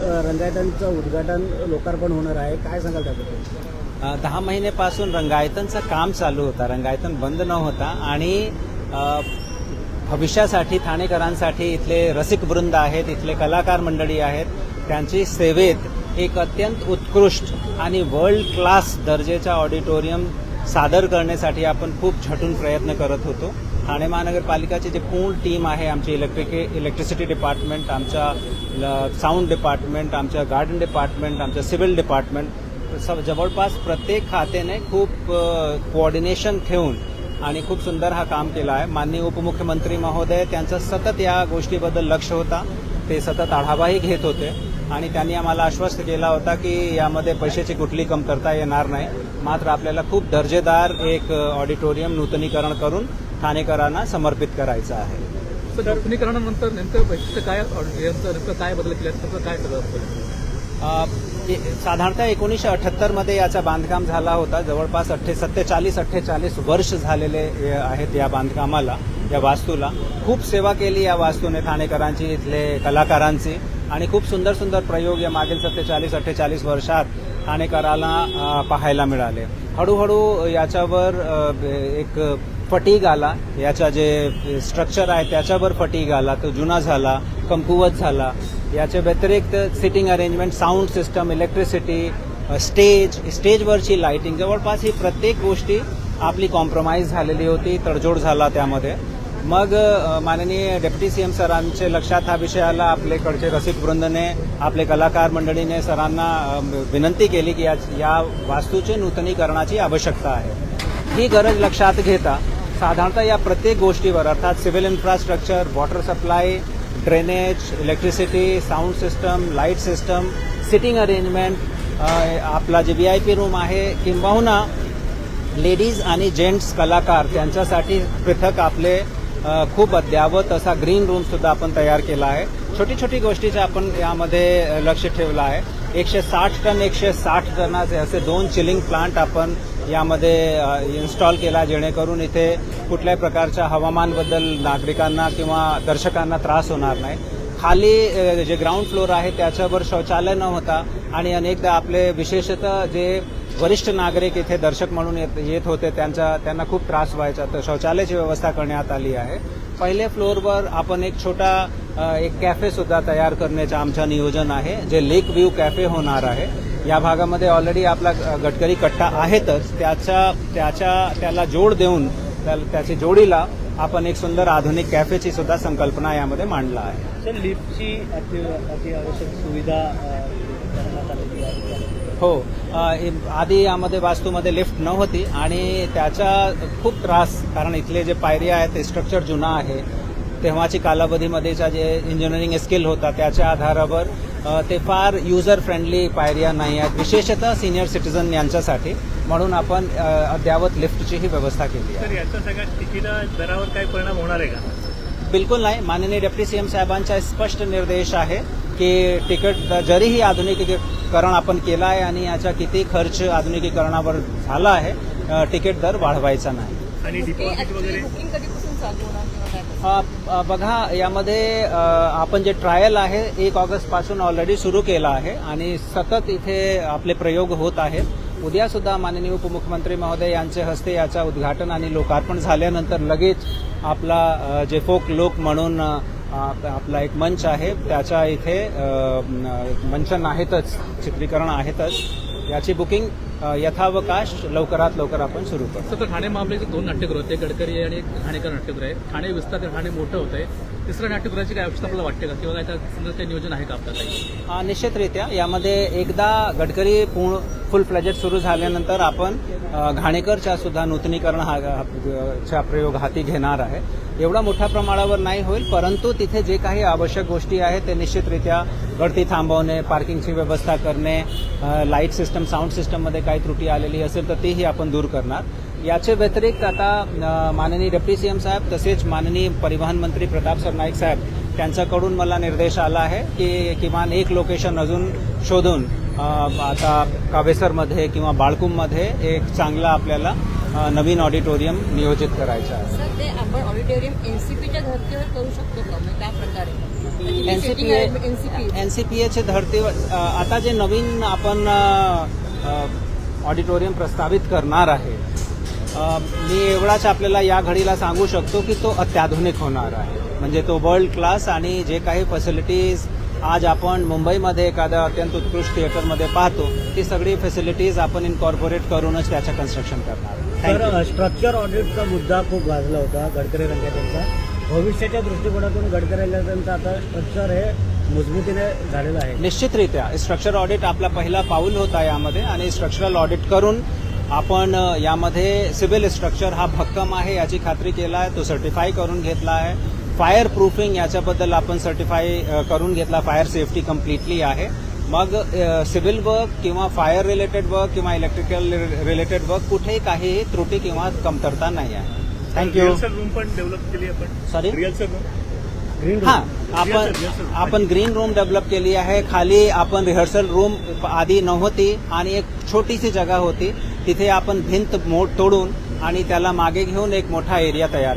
रंगायतनचं उद्घाटन लोकार्पण होणार आहे. काय सांगाल त्याबद्दल? दहा महिन्यापासून रंगायतनचं काम चालू होता. रंगायतन बंद न होता आणि भविष्यासाठी ठाणेकरांसाठी इथले रसिक वृंद आहेत इथले कलाकार मंडळी आहेत. त्यांची सेवेत एक अत्यंत उत्कृष्ट आणि वर्ल्ड क्लास दर्जेचा ऑडिटोरियम सादर करण्यासाठी आपण खूप झटून प्रयत्न करत होतो. ठाणे महानगरपालिकाची जे पूर्ण टीम आहे आमची इलेक्ट्रिक इलेक्ट्रिसिटी डिपार्टमेंट आमच्या साऊंड डिपार्टमेंट आमच्या गार्डन डिपार्टमेंट आमच्या सिव्हिल डिपार्टमेंट स- जवळपास प्रत्येक खात्याने खूप कोऑर्डिनेशन ठेवून आणि खूप सुंदर हा काम केला आहे. माननीय उपमुख्यमंत्री महोदय त्यांचं सतत या गोष्टीबद्दल लक्ष होता. ते सतत आढावाही घेत होते. आणि त्यांनी आम्हाला आश्वस्त केला होता की यामध्ये पैशाची कुठली कमतरता येणार नाही. मात्र आपल्याला खूप दर्जेदार एक ऑडिटोरियम नूतनीकरण करून ठाणेकरांना समर्पित करायचं आहे. तर नूतनीकरणानंतर नेमकं वैशिष्ट्य काय यांचं नेमकं काय बदल केले नेमकं काय सगळं साधारणतः एकोणीसशे अठ्ठ्याहत्तरमध्ये याचं बांधकाम झाला होता. जवळपास अठ्ठे सत्तेचाळीस अठ्ठेचाळीस वर्ष झालेले आहेत या बांधकामाला या वास्तूला. खूप सेवा केली या वास्तूने ठाणेकरांची इथले कलाकारांची. आणि खूप सुंदर सुंदर प्रयोग या मागील सत्तेचाळीस अठ्ठेचाळीस वर्षात ठाणेकराला पाहायला मिळाले. हळूहळू याच्यावर एक फटीग आला. याचा जे स्ट्रक्चर आहे त्याच्यावर फटीग आला. तो जुना झाला कमकुवत झाला. याच्या व्यतिरिक्त sitting arrangement sound system electricity stage स्टेजवरची lighting जवळपास ही प्रत्येक गोष्टी आपली कॉम्प्रोमाइज झालेली होती तडजोड झाला त्यामध्ये. मग माननीय डेप्युटी सीएम सरांचे लक्षात हा विषय आला. आपल्याकडचे रसिक वृंदने आपले कलाकार मंडळीने सरांना विनंती केली की या या वास्तूचे नूतनीकरणाची आवश्यकता आहे. ही गरज लक्षात घेता साधारणतः या प्रत्येक गोष्टीवर अर्थात civil infrastructure water supply drainage electricity sound system light system sitting arrangement आपला जे व्ही आय पी रूम आहे किंबहुना लेडीज आणि जेंट्स कलाकार त्यांच्यासाठी पृथक आपले खूप अद्यावत असा ग्रीन रूम सुद्धा आपण तयार केला आहे. छोटी छोटी गोष्टीचं आपण यामध्ये लक्ष ठेवलं आहे. एकशे साठ टन एकशे साठ टनाचे असे दोन चिलिंग प्लांट आपण यामध्ये इन्स्टॉल केला जेणेकरून इथे कुठल्याही प्रकारच्या हवामानबद्दल नागरिकांना किंवा दर्शकांना त्रास होणार नाही. खाली जे ग्राउंड फ्लोर आहे त्याच्यावर शौचालय न होता आणि अनेकदा आपले विशेषतः जे वरिष्ठ नागरिक इथे दर्शक म्हणून येत येत होते त्यांचा त्यांना खूप त्रास व्हायचा. तर शौचालयाची व्यवस्था करण्यात आली आहे. पहिल्या फ्लोअरवर आपण एक छोटा एक कॅफे सुद्धा तयार करण्याचं आमचं नियोजन आहे जे लेक व्ह्यू कॅफे होणार आहे. या भागामध्ये ऑलरेडी आपला गडकरी कट्टा आहेतच. त्याच्या त्याच्या त्याला जोड देऊन त्या- त्याची जोडीला आपण एक सुंदर आधुनिक कॅफेची सुद्धा संकल्पना यामध्ये मांडला आहे. सर लिफ्टची अति अति आवश्यक सुविधा हो आधी यामध्ये वास्तूमध्ये लिफ्ट नव्हती आणि त्याचा खूप त्रास कारण इथले जे पायऱ्या आहेत ते स्ट्रक्चर जुना आहे. तेव्हाची कालावधीमध्येचा जे इंजिनिअरिंग स्किल होता त्याच्या आधारावर ते फार युजर फ्रेंडली पायऱ्या नाही आहेत. विशेषतः सिनियर सिटीजन यांच्यासाठी. म्हणून आपण अद्यावत लिफ्टचीही व्यवस्था केली आहे. याचा सगळ्या तिकीट दरावर काय परिणाम होणार आहे का? बिलकुल नाही. माननीय डेप्युटी सीएम साहेबांचा स्पष्ट निर्देश आहे की तिकीट जरीही आधुनिकीकरण आपण केलं आहे आणि याचा किती खर्च आधुनिकीकरणावर झाला आहे तिकीट दर वाढवायचा नाही. आणि बुकिंग कधीपासून चालू होणार बघा यामध्ये आपण जे ट्रायल आहे एक ऑगस्टपासून ऑलरेडी सुरू केला आहे आणि सतत इथे आपले प्रयोग होत आहेत. उद्या सुद्धा माननीय उपमुख्यमंत्री महोदय यांच्या हस्ते याचा उद्घाटन आणि लोकार्पण झाल्यानंतर लगेच आपला जे फोक लोक म्हणून आपला एक मंच आहे त्याच्या इथे मंचन मंच आहेतच चित्रीकरण आहेतच. याची बुकिंग यथावकाश लवकरात लवकर आपण सुरू करतो ठाणे महापालिकेचे दोन नाट्यगृह होते गडकरी आणि एक ठाणेकर नाट्यगृह आहे. ठाणे विस्तार ठाणे मोठं होतं आहे तिसऱ्या नाट्यगृहाची काय आवश्यकता आपल्याला वाटते का? किंवा काय त्या नियोजन आहे का आपल्याला निश्चितरित्या. यामध्ये एकदा गडकरी पूर्ण फुल फ्लेजेट सुरू झाल्यानंतर आपण घाणेकरच्या सुद्धा नूतनीकरण हा चा प्रयोग हाती घेणार आहे. एवढा मोठ्या प्रमाणावर नाही होईल परंतु तिथे जे काही आवश्यक गोष्टी आहेत ते निश्चितरित्या गळती थांबवणे पार्किंगची व्यवस्था करणे लाइट सिस्टम साऊंड सिस्टममध्ये काही त्रुटी आलेली असेल तर तीही आपण दूर करणार. याचे व्यतिरिक्त आता माननीय डेप्युटी सीएम साहेब तसेच माननीय परिवहन मंत्री प्रताप सरनाईक साहेब त्यांच्याकडून मला निर्देश आला आहे की किमान एक लोकेशन अजून शोधून आता कावेसरमध्ये किंवा बाळकुममध्ये एक चांगला आपल्याला नवीन ऑडिटोरियम नियोजित करायचं आहे. ते आपण ऑडिटोरियम एनसीपीच्या धर्तीवर करू शकतो का? म्हणजे त्या प्रकारे. NCPA NCPA. एनसीपीएच्या धर्तीवर आता जे नवीन आपण ऑडिटोरियम प्रस्तावित करणार आहे मी एवढाच आपल्याला या घडीला सांगू शकतो की तो अत्याधुनिक होणार आहे. म्हणजे तो वर्ल्ड क्लास आणि जे काही फॅसिलिटीज आज आपण मुंबईमध्ये एखाद्या अत्यंत उत्कृष्ट थिएटरमध्ये पाहतो ती सगळी फॅसिलिटीज आपण इनकॉर्पोरेट करूनच त्याचं कन्स्ट्रक्शन करणार. स्ट्रक्चर ऑडिटचा मुद्दा खूप गाजला होता गडकरी रंगाचा. भविष्याच्या दृष्टिकोनातून गडकरी रंगाचं आता स्ट्रक्चर हे मजबूतीने झालेलं आहे. निश्चितरित्या स्ट्रक्चर ऑडिट आपला पहिला पाऊल होता यामध्ये आणि स्ट्रक्चरल ऑडिट करून आपण यामध्ये सिव्हिल स्ट्रक्चर हा भक्कम आहे याची खात्री केला आहे तो सर्टिफाय करून घेतला आहे फायर प्रूफिंग याच्याबद्दल आपण सर्टिफाय करून घेतला. फायर सेफ्टी कम्प्लिटली आहे. मग सिव्हिल वर्क किंवा फायर रिलेटेड वर्क किंवा इलेक्ट्रिकल रिलेटेड वर्क कुठेही काहीही त्रुटी किंवा कमतरता नाही आहे. थँक्यू रिहर्सल रूम पण डेव्हलप केली आपण. ग्रीन हा रूम. आपण. आपण ग्रीन रूम डेव्हलप केली आहे. खाली आपण रिहर्सल रूम आधी नव्हती आणि एक छोटीशी जागा होती. तिथे आपण भिंत मोड तोडून आणि त्याला मागे घेऊन एक मोठा एरिया तयार